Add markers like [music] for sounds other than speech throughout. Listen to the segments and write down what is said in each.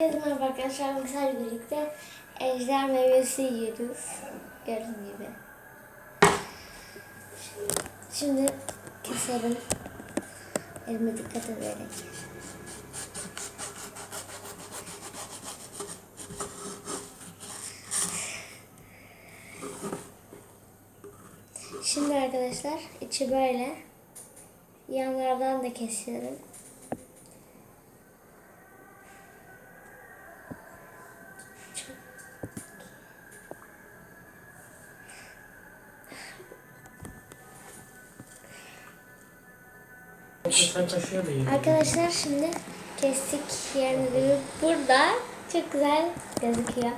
Merhaba arkadaşlar. Bugün birlikte ejder meyvesi yiyoruz. Gördüğünüz gibi. Şimdi keselim. Elime dikkat ederek. Şimdi arkadaşlar içi böyle. Yanlardan da kesiyorum. Arkadaşlar şimdi kestik duruyor. Burada çok güzel gözüküyor.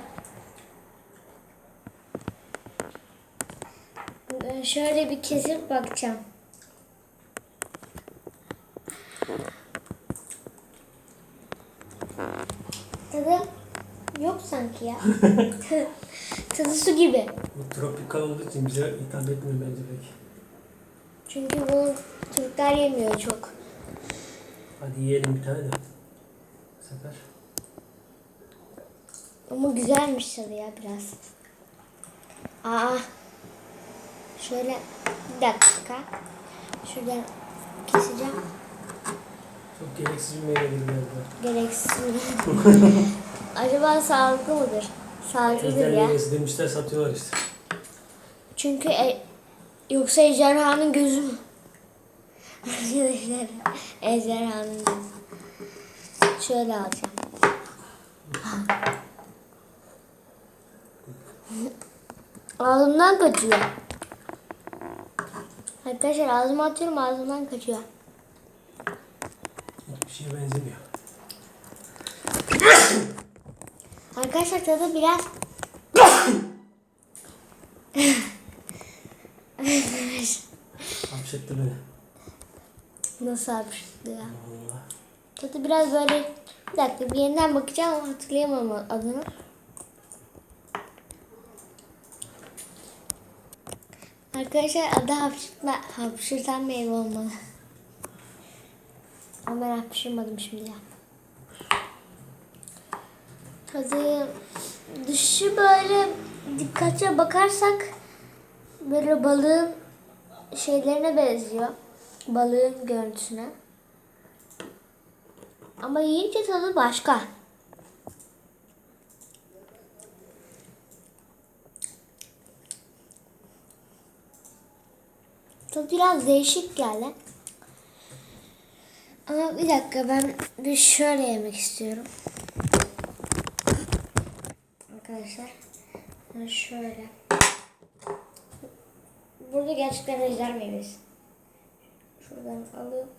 Şöyle bir kesip bakacağım. Tadı yok sanki ya. [laughs] Tadı su gibi. Bu tropikal olduğu için bize hitap etmiyor bence pek. Çünkü bunu Türkler yemiyor çok. Hadi yiyelim bir tane de. Bu sefer. Ama güzelmiş tadı ya biraz. Aa. Şöyle bir dakika. Şuradan keseceğim. Çok gereksiz bir meyve gibi geldi. Gereksiz. [laughs] Acaba sağlıklı mıdır? Sağlıklıdır Ejder ya. meyvesi demişler satıyorlar işte. Çünkü e, yoksa ejderhanın gözü mü? [laughs] Arkadaşlar ejderhanın gözü. Şöyle alacağım. [laughs] Ağzımdan kaçıyor. Arkadaşlar ağzıma atıyorum ağzımdan kaçıyor. Hiçbir şeye benzemiyor. Arkadaşlar tadı biraz Hapşetti beni. nasıl hapşırdı ya? Allah. Tadı biraz böyle bir dakika bir yeniden bakacağım ama hatırlayamam adını. Arkadaşlar adı hapşırtma, hapşırtan meyve olmalı. Ama ben hapşırmadım şimdi ya. Tadı dışı böyle dikkatli bakarsak böyle balığın şeylerine benziyor. Balığın görüntüsüne. Ama yiyince tadı başka. Tadı biraz değişik geldi. Ama bir dakika ben bir şöyle yemek istiyorum. Arkadaşlar. Şöyle. Burada gerçekten ejder meyvesi. Şuradan alıyorum.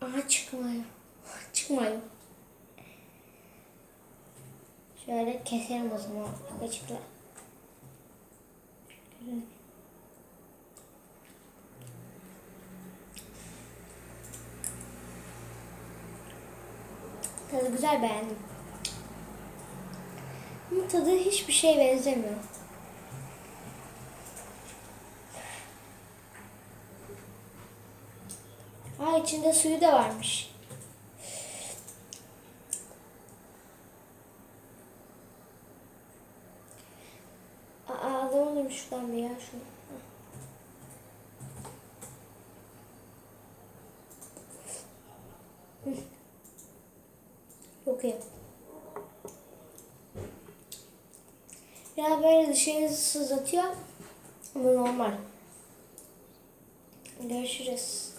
Aha çıkmıyor. [laughs] Çıkmıyor. Şöyle keselim o zaman kaçıkla. Tadı güzel beğendim. Tadı hiçbir şeye benzemiyor. Aa içinde suyu da varmış. Aa alalım şuradan bir ya şunu. Hı. Çok iyi. Ya böyle dışarı sızlatıyor ama normal. Görüşürüz.